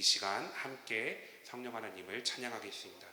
이 시간 함께 성령 하나님을 찬양하겠습니다.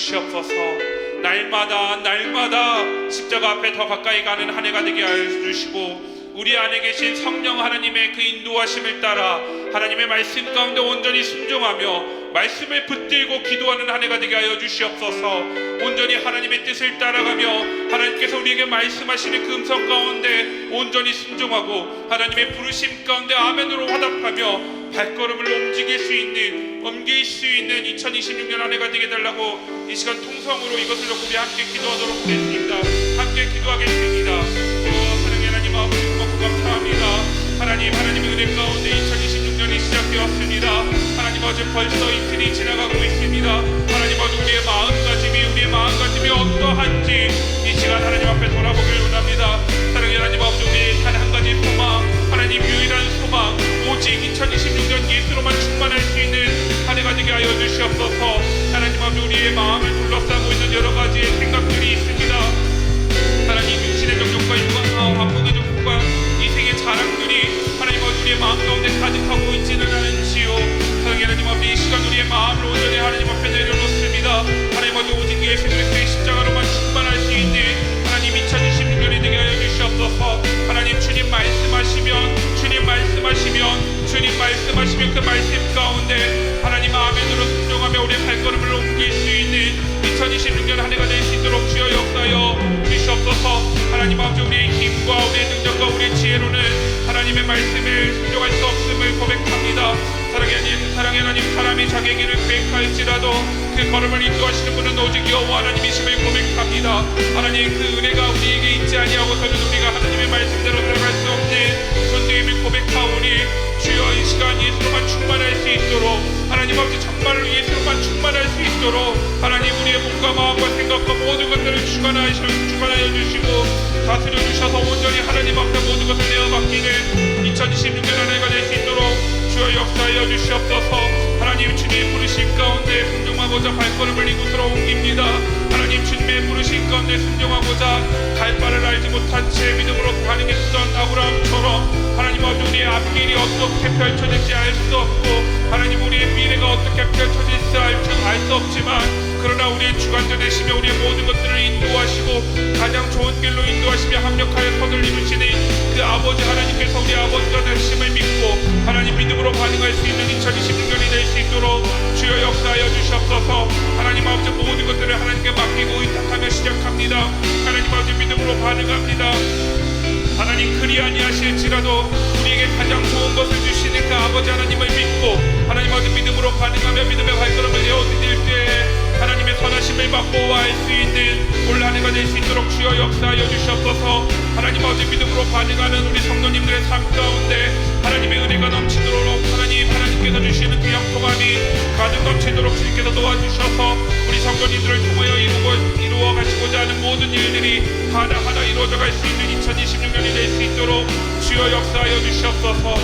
주시옵소서. 날마다 날마다 십자가 앞에 더 가까이 가는 한 해가 되게 하여 주시고 우리 안에 계신 성령 하나님의 그 인도하심을 따라 하나님의 말씀 가운데 온전히 순종하며 말씀을 붙들고 기도하는 한 해가 되게 하여 주시옵소서. 온전히 하나님의 뜻을 따라가며 하나님께서 우리에게 말씀하시는 그 음성 가운데 온전히 순종하고 하나님의 부르심 가운데 아멘으로 화답하며 발걸음을 움직일 수 있는 옮길 수 있는 2026년 한 해가 되게 달라고 이 시간 통성으로 이것을 놓고 우리 함께 기도하도록 하겠습니다. 함께 기도하겠습니다. 오, 사랑의 하나님 아버지 고맙고 감사합니다. 하나님 하나님의 은혜 가운데 2026년이 시작되었습니다. 하나님 아버지 벌써 이틀이 지나가고 있습니다. 하나님 아버지 우리의 마음가짐이 우리의 마음가짐이 어떠한지 이 시간 하나님 앞에 돌아보길 원합니다. 사랑의 하나님 아버지 우리의 단한 가지 소망 하나님 유일한 소망 오직 2026년 예수로만 충만할 수 있는 한 해가 되게 하여 주시옵소서 하나님 아버지 우리의 마음을 둘러싸고 있는 여러 가지의 생각들이 있습니다 하나님 육신의 정욕과 육아와 환경의 정욕과 이 생의 자랑들이 하나님 아버지 우리의 마음 가운데 가득하고 있지는 않은지요 사랑의 하나님 아버지 이 시간 우리의 마음을 온전히 하나님 앞에 내려놓습니다. 하나님 아버지 오직 예수 그리스도의 십자가로만 충만할 수 있는 하나님 2026년이 되게 하여 주시옵소서. 하나님 주님 말씀하시면 주님 말씀하시면 주님 말씀하시면 그 말씀 가운데 하나님 아멘으로 순종하며 우리의 발걸음을 옮길 수 있는 2026년 한 해가 될 수 있도록 주여 역사여 주시옵소서. 하나님 아버지 우리의 힘과 우리의 능력과 우리의 지혜로는 하나님의 말씀을 순종할 수 없음을 고백합니다 사랑의 하나님. 사랑의 하나님. 사람이 자기 길을 계획할지라도 그 걸음을 인도하시는 분은 오직 여호와 하나님이심을 고백합니다. 하나님 그 은혜가 우리에게 있지 아니하고서는 우리가 하나님의 말씀대로 들어갈 수 없는 존재임을 고백하오니 주여 이 시간 예수로만 충만할 수 있도록 하나님 아버지 정말로 예수로만 충만할 수 있도록 하나님 우리의 몸과 마음과 생각과 모든 것들을 주관하여, 주관하여 주시고 다스려 주셔서 온전히 하나님 앞에 모든 것을 내어 맡기는 2026년 한 해가 될 수 있도록 주여 역사하여 주시옵소서. 하나님 주님의 부르심 가운데 순종하고자 발걸음을 이곳으로 옮깁니다. 하나님 주님의 부르심 가운데 순종하고자 갈 바를 알지 못한 채 믿음으로 반응했던 아브라함처럼 하나님 아버지 우리의 앞길이 어떻게 펼쳐질지 알 수 없고 하나님 우리의 미래가 어떻게 펼쳐질지 알수 없지만 그러나 우리의 주관자 되시며 우리의 모든 것들을 인도하시고 가장 좋은 길로 인도하시며 합력하여 선을 이루시는 그 아버지 하나님께서 우리 아버지가 되심을 믿고 하나님 믿음으로 반응할 수 있는 2026년이 될 수 있도록 주여 역사하여 주시옵소서. 하나님 아버지 모든 것들을 하나님께 맡기고 의탁하며 시작합니다. 하나님 아버지 믿음으로 반응합니다. 하나님 그리 아니하실지라도 우리에게 가장 좋은 것을 주시는 그 아버지 하나님을 믿고 하나님 아버지 믿음으로 반응하며 믿음의 발걸음을 내어드릴 때에 하나님의 선하심을 받고 알수 있는 올한 해가 될 수 있도록 주여 역사하여 주시옵소서. 하나님 아버지 믿음으로 반응하는 우리 성도님들의 삶 가운데 하나님의 은혜가 넘치도록 하나님 하나님께서 주시는 그 영통함이 가득 넘치도록 주님께서 도와주셔서 우리 성도님들을 통하여 이루고, 이루어 가시고자 하는 모든 일들이 하나하나 이루어져 갈 수 있는 2026년이 될 수 있도록 주여 역사하여 주시옵소서